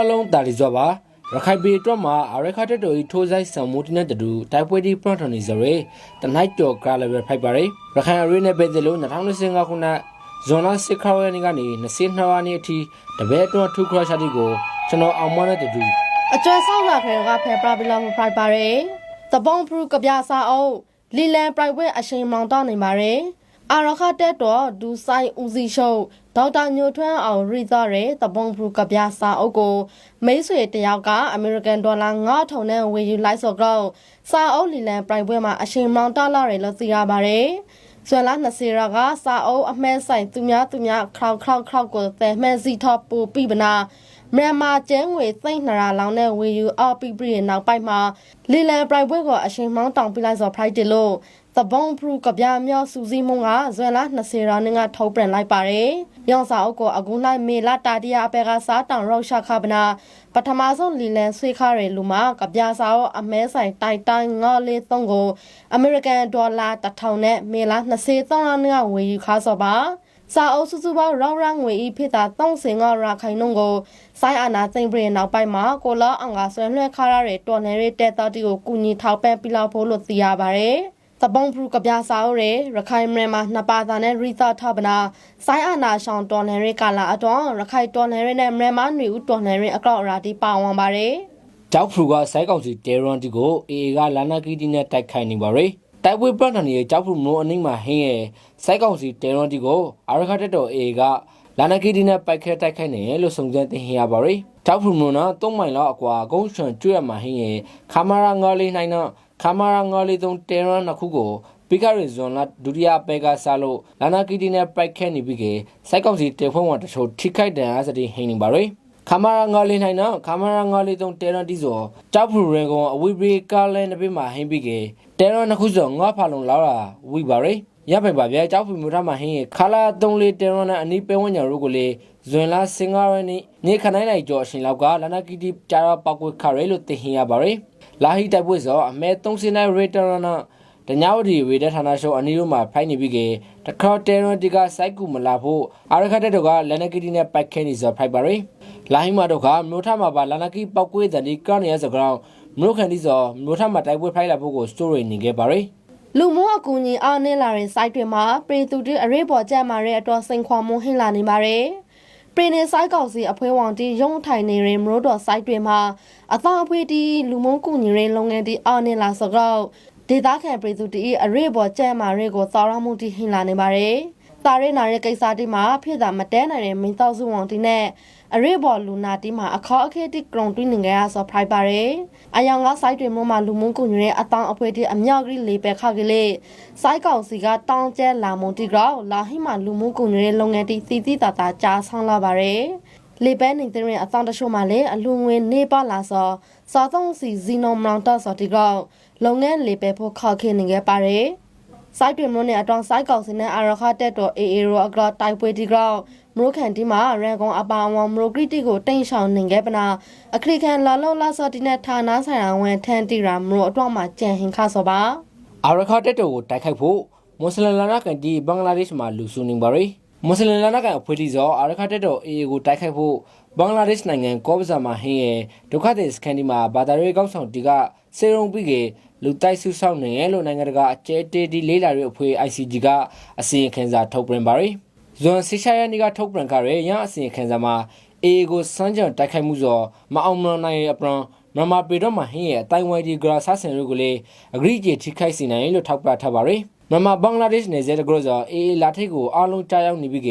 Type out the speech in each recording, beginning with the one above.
အားလုံးတာလီစွာပါရခိုင်ပြည်အတွက်မှာအရခတက်တော်ဤထိုးဆိုင်ဆံမိုးတင်တဲ့တူတိုက်ပွဲဒီပရန်ထနီဇရေတနိုက်တော်ကလာပဲဖိုက်ပါရရခိုင်အရေးနဲ့ပဲတယ်လို့2025ခုနှစ်ဇွန်လ6ရက်နေ့ကနေ22ရက်နေ့အထိတပည့်အတွန်းထူခရရှာတီကိုကျွန်တော်အောင်မတဲ့တူအကျွမ်းဆောက်လာခဲကဖဲပရာဘီလာမဖိုက်ပါရယ်တပုံဖရူကပြစာအုပ်လီလန်ပရိုက်ဝက်အရှိန်မောင်တောင်းနေပါရယ် အာရခတက်တော်ဒူဆိုင်ဦးစီရှုပ်ဒေါက်တာညိုထွန်းအောင်ရီသောရဲတပုံဖရူကပြစာအုပ်ကိုမိတ်ဆွေတယောက်ကအမေရိကန်ဒေါ်လာ9000နဲ့ဝယ်ယူလိုက်ဆိုတော့စာအုပ်လီလန်ပရိုက်ဝက်မှာအရှိန်မောင်တောင်းလာရလို့သိရပါရယ်ဆွဲလာ20ရာကစာအုပ်အမှဲဆိုင်သူများသူများခေါက်ခေါက်ခေါက်ကိုသဲမှန်စီထော့ပူပြပနာမြန်မာကျန်းငွေသိမ့်နှရာလောင်းနဲ့ဝေယူအော်ပီပရီရဲ့နောက်ပိုင်းမှာလီလန်ပရိုက်ဘွဲ့ကိုအရှင်မောင်းတောင်ပြလိုက်ဆိုဖရိုက်တယ်လို့ သဘုံဖရူကပြမြောက်စူစီမုံကဇွဲလာ20ရာနဲ့ကထုတ်ပြန်လိုက်ပါတယ်။ရောင်စာအုပ်ကိုအကူလိုက်မေလာတာတီယာအပေကစားတောင်ရောက်ရှာခပနာပထမဆုံးလီလန်ဆွေခါရလူမှာကပြစာအုပ်အမဲဆိုင်တိုက်တိုင်းငေါ်လေးသုံးကိုအမေရိကန်ဒေါ်လာ1000နဲ့မေလာ23ရာနဲ့ကဝေယူခါစောပါ။စာအုပ်စုစုပေါင်းရောင်းရငွေဤဖြစ်တာ35ရာခိုင်နှုန်းကိုစိုင်းအာနာသိမ့်ပြည်နောက်ပိုင်းမှာကိုလာအောင်ကဆွဲလွှဲခါရတဲ့တော်နယ်ရဲ့တက်တော်တီကိုကူညီထောက်ပံ့ပြလောက်ဖို့လို့သိရပါတယ်။ သပုံဖရူကပြစာအုပ်ရဲ့ရခိုင်မြန်မာနှစ်ပါးသားနဲ့ရီသာထပနာစိုင်းအာနာရှောင်းတော်နယ်ရဲ့ကာလာအတွန်းရခိုင်တော်နယ်ရဲ့နဲ့မြန်မာຫນွေဦးတော်နယ်ရဲ့အကောက်အရာတီပါဝင်ပါတယ်။ကြောက်ဖရူကစိုက်ကောင်စီတေရွန်တီကိုအေအေကလာနာကီတီနဲ့တိုက်ခိုက်နေပါရယ်တိုက်ပွဲပရန်ထနီရဲ့ကြောက်ဖရူမိုးအနှိမ့်မှာဟင်းရဲ့စိုက်ကောင်စီတေရွန်တီကိုအရခတက်တော်အေအေကလာနာကီတီနဲ့ပိုက်ခဲတိုက်ခိုက်နေလို့စုံစမ်းသိဟင်ရပါရယ်ကြောက်ဖရူမိုးနော်၃မိုင်လောက်အကွာဂုံးချွန်ကျွရမှာဟင်းရဲ့ခါမာရာငေါ်လေးနိုင်တော့ ခါမာရာငေါ်လေးသုံးတေရွန်နှစ်ခုကိုပိကရီဇွန်လာဒုတိယပဲကစားလို့လာနာကီတီနဲ့ပိုက်ခဲနေပြီးကစိုက်ကောင်စီတေဖုံးဝတချို့ထိခိုက်တယ်အစတိဟင်းနေပါရယ်ခမာရာငါလေးနိုင်နော်ခမာရာငါလေးတုံတဲရန်တီဆိုတောက်ဖူရင်ကောင်အဝိပရိကာလဲနပိမှာဟင်းပြီးကေတဲရန်နှစ်ခုဆိုငါဖာလုံးလောက်လာဝိပါရယ်ရပိုင်ပါဗျာတောက်ဖူမူထမှာဟင်းရခလာတုံးလေးတဲရန်နဲ့အနီးပဲဝညာတို့ကိုလေဇွန်လာစင်ကာရနီနေခနိုင်လိုက်ကြောအရှင်လောက်ကလာနာကီတီဂျာရပောက်ကွေခရဲလို့သိဟင်ရပါရယ် လာဟီတိုက်ပွဲဆိုအမဲ3စင်နိုင်ရေတရနာတညာဝတီဝေဒဌာနရှုံအနီးတို့မှာဖိုင်နေပြီးကေတခါတဲရန်တီကစိုက်ကူမလာဖို့အာရခတ်တဲ့တော့ကလန်နကီတီနဲ့ပိုက်ခဲနေဆိုဖိုက်ပါရယ်လိုင်းမတော့ကမြို့ထမှာပါလာနာကီပောက်ကွေးတဲ့ဒီကနေရစကောင်မြို့ခန်ဒီဆိုမြို့ထမှာတိုက်ပွဲဖိုက်လာဖို့ကိုစတိုရီနေခဲ့ပါရယ်လူမှုအကူအညီအားနည်းလာတဲ့ site တွေမှာပရိသူတိအရေးပေါ်ကြက်မာတဲ့အတော်စိန်ခွာမှုဟင်းလာနေပါတယ်။ ပရိနေ site ကောင်စီအဖွဲ့ဝင်တီရုံထိုင်နေတဲ့မရိုးတော် site တွေမှာအသောအဖွေးတီလူမှုကူညီရေးလုပ်ငန်းတီအားနည်းလာဆိုတော့ဒေသခံပရိသူတိအရေးပေါ်ကြက်မာတွေကိုစောရမှုတီဟင်းလာနေပါတယ်။တာရဲနာရဲ့ကိစ္စတီမှာဖြစ်တာမတဲနိုင်တဲ့မင်းသောစုဝန်တီနဲ့ အရေးပေါ်လူနာတီမှာအခေါ်အခဲတိကရုံတွင်းနေကြရဆိုဖိုက်ပါတယ်။အယောင်က site တွေမှာလူမှုကူညီရေးအတောင်အဖွေးတီအမြောက်ကြီးလေးပဲခါကလေးစိုက်ကောင်စီကတောင်းကျဲလာမုန်တီကောလာဟိမလူမှုကူညီရေးလုပ်ငန်းတီစီစီတာတာကြားဆောင်လာပါရယ်လေပဲနေတဲ့ရင်အဆောင်တချို့မှလည်းအလူငွေနေပါလာစောစာသုံးစီဇီနိုမလောင်တာစောတီကောလုပ်ငန်းလေပဲဖို့ခောက်ခင်းနေခဲ့ပါရယ်စိုက်တွင်မလို့နဲ့အတောင်စိုက်ကောင်စီနဲ့အာရခတက်တော်အေအေရောအကလာတိုက်ပွဲတီကော မရိုခန်တီမှာရန်ကုန်အပါအဝမရိုကရီတီကိုတိန့်ဆောင်နေခဲ့ပနာအခရိကန်လာလောက်လာစောတီနဲ့ဌာနဆိုင်ရာဝန်ထန်တီရာမရိုအတော့မှကြံဟင်ခါစောပါအာရခတက်တော်ကိုတိုက်ခိုက်ဖို့မွတ်စလင်လာနာကန်တီဘင်္ဂလားဒေ့ရှ်မှာလူစုနေပါရယ်မွတ်စလင်လာနာကန်အဖွဲ့တီစောအာရခတက်တော်အေအေကိုတိုက်ခိုက်ဖို့ဘင်္ဂလားဒေ့ရှ်နိုင်ငံကော့ဘဇာမှာဟင်းရဲ့ဒုက္ခသည်စခန်းဒီမှာဘာသာရေးကောက်ဆောင်တီကစေရုံပြီးကလူတိုက်စုဆောင်နေရလို့နိုင်ငံတကာအကျဲတေးဒီလေးလာရဲ့အဖွဲ့ ICG ကအစီရင်ခံစာထုတ်ပြန်ပါရယ် ဇွန်စီရှာယန်ဒီကထုတ်ပြန်ကြရဲရအစီရင်ခံစာမှာအေအေကိုစမ်းကြံတိုက်ခိုက်မှုစောမအောင်မနိုင်အပရန်မြန်မာပြည်တော်မှာဟင်းရဲ့အတိုင်းဝိုင်းဒီဂရာဆဆန်တို့ကိုလေအဂရိကျေထိခိုက်စီနိုင်လို့ထောက်ပြထားပါရယ်မြန်မာဘင်္ဂလားဒေ့ရှ်နယ်စပ်တကရောဆိုအေအေလာထိတ်ကိုအားလုံးကြားရောက်နေပြီးက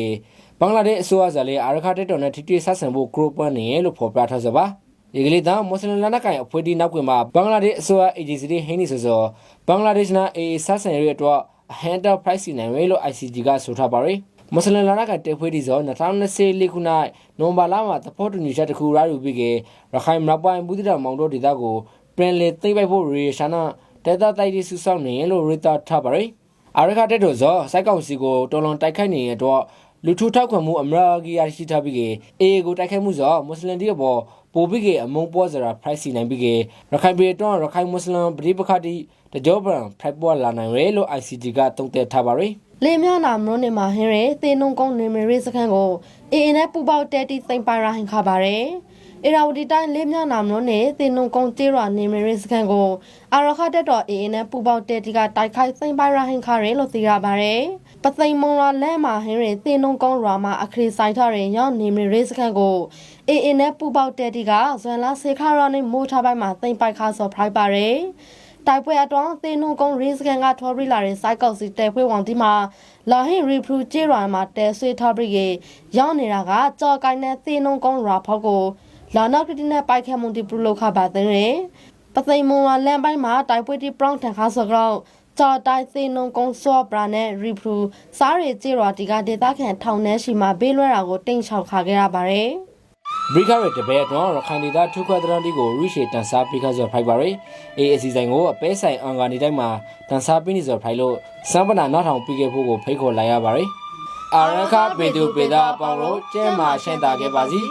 ဘင်္ဂလားဒေ့ရှ်အစိုးရဇာလေအာရခတက်တော်နဲ့ထိတွေ့ဆက်ဆံဖို့ဂရုပန်နေလို့ဖော်ပြထားစပါဒီကလေးသားမွတ်စလင်လက်နက်ကိုင်အဖွဲ့ဒီနောက်ကွယ်မှာဘင်္ဂလားဒေ့ရှ်အစိုးရအေဂျင်စီတွေဟင်းနေဆိုဆိုဘင်္ဂလားဒေ့ရှ်နာအေအေဆက်ဆံရဲ့အတွက်အဟန်တာပရိုက်စီနိုင်ရလို့ ICG ကဆိုထားပါရယ် မွတ်စလင်လာနာကတေဖွေးဒီဇော2024ခုနှစ်နိုဝင်ဘာလမှာသဘောတူညီချက်တစ်ခုရယူပြီးကရခိုင်မရပိုင်းဘူးတိတော်မောင်တို့ဒေသကိုပြန်လည်သိမ်းပိုက်ဖို့ရေရှာနာဒေတာတိုက်တီဆူဆောက်နေလို့ရီတာထားပါရယ်အာရခတက်တော်ဇောစိုက်ကောင်စီကိုတော်လွန်တိုက်ခိုက်နေတဲ့တော့လူထုထောက်ခံမှုအမရာဂီယာရှိထားပြီးကအေကိုတိုက်ခိုက်မှုဇောမွတ်စလင်တွေပေါ်ပိုပြီးကအမုံပေါ်စရာ price စီနိုင်ပြီးကရခိုင်ပြည်တော့ရခိုင်မွတ်စလင်ပရိပခတိတကြောပံ price ပေါ်လာနိုင်ရလို့ ICG ကတုံ့တက်ထားပါရယ် လေမြနာမလို့နေမှာဟင်းရဲသေနုံကုန်းနေမရီစခန်းကိုအင်းအင်းနဲ့ပူပေါတဲတီသိမ့်ပါရဟင်ခါပါရယ်အေရာဝတီတိုင်းလေးမြနာမလို့နဲ့တင်နုံကုန်းကျေးရွာနေမရီစကန်ကိုအာရခတက်တော်အေအေနဲ့ပူပေါတဲ့တီကတိုက်ခိုက်သိမ်းပိုက်ရဟင်ခါရဲလို့သိရပါတယ်။ပသိမ်မုံလာလဲမှာဟင်းရင်တင်နုံကုန်းရွာမှာအခရီးဆိုင်ထားရင်ရောက်နေမရီစကန်ကိုအေအေနဲ့ပူပေါတဲ့တီကဇွန်လစေခါရနဲ့မိုးထားပိုင်းမှာသိမ်းပိုက်ခါစော်ဖရိုက်ပါတယ်။ တိုက်ပွဲအတွင်းသေနုံကုန်းရေးစကန်ကထော်ရီလာတဲ့စိုက်ကောက်စီတဲဖွဲ王ဒီမှာလာဟင်ရီဖရူကျေးရွာမှာတဲဆွေထော်ရီကရောက်နေတာကကြော်ကိုင်းတဲ့သေနုံကုန်းရွာဖောက်ကိုလာနောက်ကတိနဲ့ပိုက်ခဲမှုဒီပလူလောက်ခပါတဲ့ရပသိမ်မွန်ဝလန်ပိုင်းမှာတိုက်ပွဲတီပရောင်းထန်ခါဆော့ကြောကြော်တိုင်းသေနုံကုန်းစော့ပရာနဲ့ရီဖရူစားရီကျေးရွာဒီကဒေသခံထောင်နှဲရှိမှာဘေးလွှဲတာကိုတိန့်ချောက်ခါခဲ့ရပါတယ် ဘရိခရဲတပည့်တော့ရခိုင်ဒေသထုခွဲတရန်တီကိုရိရှေတန်စားပိခါဆိုဖိုက်ပါရယ်အေးအစီဆိုင်ကိုအပဲဆိုင်အန်ကနေတိုင်းမှာတန်စားပိနေဆိုဖိုက်လို့စံပနာနောက်ထောင်ပြီးခဲ့ဖို့ကိုဖိတ်ခေါ်လိုက်ရပါရယ်အာရခပေတူပေတာအပေါင်းလို့ကျဲမှာရှင်းတာခဲ့ပါစီ